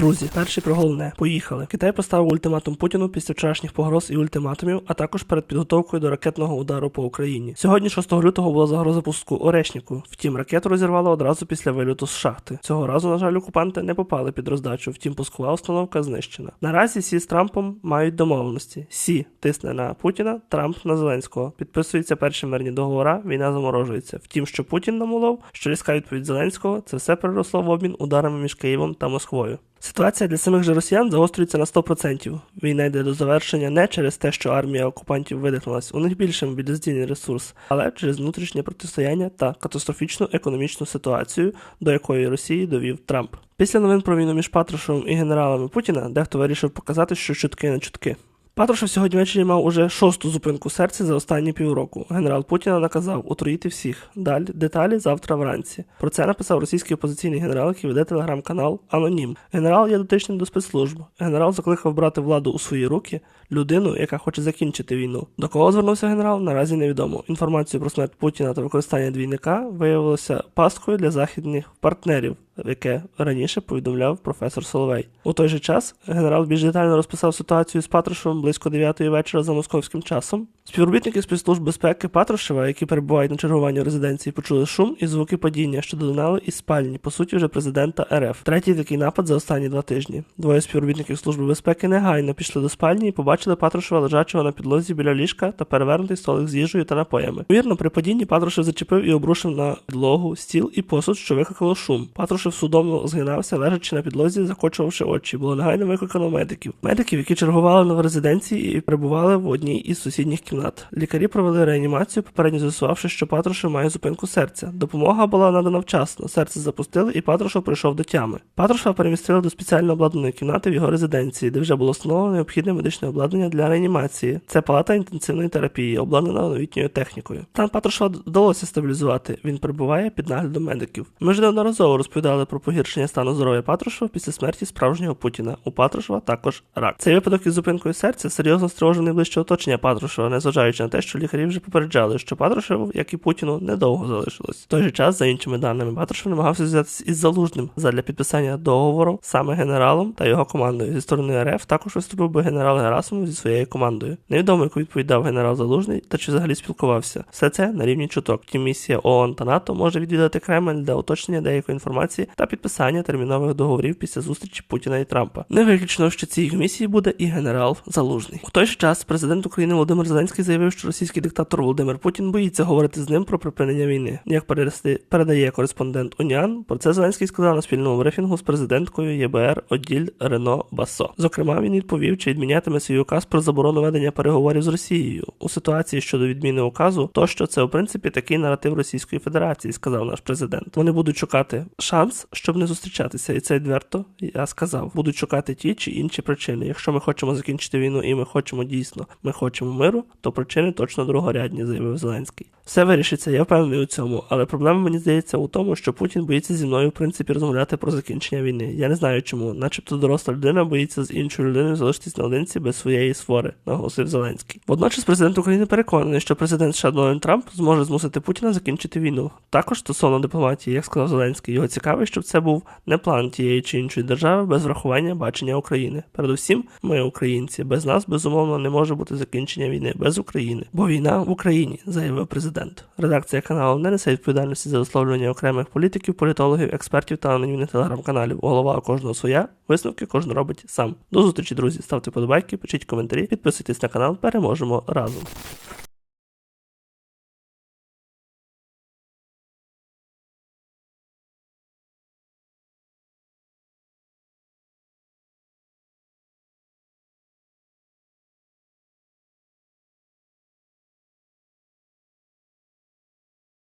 Друзі, перший про головне. Поїхали. Китай поставив ультиматум Путіну після вчорашніх погроз і ультиматумів, а також перед підготовкою до ракетного удару по Україні. Сьогодні, 6 лютого, була загроза пуску Орешніку. Втім, ракету розірвало одразу після вильоту з шахти. Цього разу, на жаль, окупанти не попали під роздачу. Втім, пускова установка знищена. Наразі Сі з Трампом мають домовленості. Сі тисне на Путіна, Трамп на Зеленського. Підписуються перші мирні договора, війна заморожується. Втім, що Путін намолов, що різка відповідь Зеленського, це все переросло в обмін ударами між Києвом та Москвою. Ситуація для самих же росіян загострюється на 100%. Війна йде до завершення не через те, що армія окупантів видихнулась, у них більше мобілізаційний ресурс, але через внутрішнє протистояння та катастрофічну економічну ситуацію, до якої Росії довів Трамп. Після новин про війну між Патрушевим і генералами Путіна дехто вирішив показати, що чутки не чутки. Патрушев сьогодні ввечері мав уже шосту зупинку серця за останні півроку. Генерал Путіна наказав отруїти всіх. Далі деталі завтра вранці. Про це написав російський опозиційний генерал, який веде телеграм-канал Анонім. Генерал є дотичним до спецслужб. Генерал закликав брати владу у свої руки людину, яка хоче закінчити війну. До кого звернувся генерал, наразі невідомо. Інформацію про смерть Путіна та використання двійника виявилося пасткою для західних партнерів. Яке раніше повідомляв професор Соловей. У той же час генерал більш детально розписав ситуацію з Патрушевим близько 9 вечора за московським часом. Співробітники спецслужб безпеки Патрушева, які перебувають на чергуванні резиденції, почули шум і звуки падіння, що долинали із спальні, по суті, вже президента РФ. Третій такий напад за останні два тижні. Двоє співробітників служби безпеки негайно пішли до спальні і побачили Патрушева лежачого на підлозі біля ліжка та перевернутий столик з їжею та напоями. Вірно, при падінні Патрушев зачепив і обрушив на підлогу, стіл і посуд, що викликало шум. Патрушев судомно згинався, лежачи на підлозі, закочувавши очі. Було негайно викликано медиків. Медиків, які чергували в резиденції і перебували в одній із сусідніх кімнат. Лікарі провели реанімацію, попередньо з'ясувавши, що Патрушев має зупинку серця. Допомога була надана вчасно. Серце запустили, і Патрушев прийшов до тями. Патрушева перемістили до спеціально обладнаної кімнати в його резиденції, де вже було встановлено необхідне медичне обладнання для реанімації. Це палата інтенсивної терапії, обладнана новітньою технікою. Стан Патрушева вдалося стабілізувати. Він перебуває під наглядом медиків. Ми ж неодноразово розповідали про погіршення стану здоров'я Патрушева після смерті справжнього Путіна. У Патрушева також рак. Цей випадок із зупинкою серця серйозно стривожив найближче оточення Патрушева, незважаючи на те, що лікарі вже попереджали, що Патрушеву, як і Путіну, недовго залишилось. В той же час, за іншими даними, Патрушев намагався зв'язатися із залужним задля підписання договору саме генералом та його командою. Зі сторони РФ також виступив би генерал Герасимов зі своєю командою. Невідомо, яку відповідь дав генерал Залужний та чи взагалі спілкувався. Все це на рівні чуток. Втім, місія ООН та НАТО може відвідати Кремль для уточнення деякої інформації та підписання термінових договорів після зустрічі Путіна і Трампа. Не виключено, що цій комісії буде і генерал Залужний. У той же час президент України Володимир Зеленський заявив, що російський диктатор Володимир Путін боїться говорити з ним про припинення війни. Як передає кореспондент Уніан, про це Зеленський сказав на спільному брифінгу з президенткою ЄБР Оділь Рено Басо. Зокрема, він відповів, чи відмінятиме свій указ про заборону ведення переговорів з Росією у ситуації щодо відміни указу, то що це у принципі такий наратив Російської Федерації, сказав наш президент. Вони будуть шукати шанс, щоб не зустрічатися, і це відверто я сказав. Будуть шукати ті чи інші причини. Якщо ми хочемо закінчити війну і ми хочемо дійсно, ми хочемо миру, то причини точно другорядні, заявив Зеленський. Все вирішиться, я впевнений у цьому, але проблема мені здається у тому, що Путін боїться зі мною в принципі розмовляти про закінчення війни. Я не знаю чому, начебто доросла людина боїться з іншою людиною залишитись наодинці без своєї свори, наголосив Зеленський. Водночас президент України переконаний, що президент США Дональд Трамп зможе змусити Путіна закінчити війну. Також стосовно дипломатії, як сказав Зеленський, його цікавить, щоб це був не план тієї чи іншої держави без врахування бачення України. Передусім, ми, українці, без нас безумовно не може бути закінчення війни без України, бо війна в Україні, заявив президент. Редакція каналу не несе відповідальності за висловлювання окремих політиків, політологів, експертів та анонімних телеграм-каналів. Голова кожного своя, висновки кожен робить сам. До зустрічі, друзі. Ставте подобайки, пишіть коментарі, підписуйтесь на канал. Переможемо разом.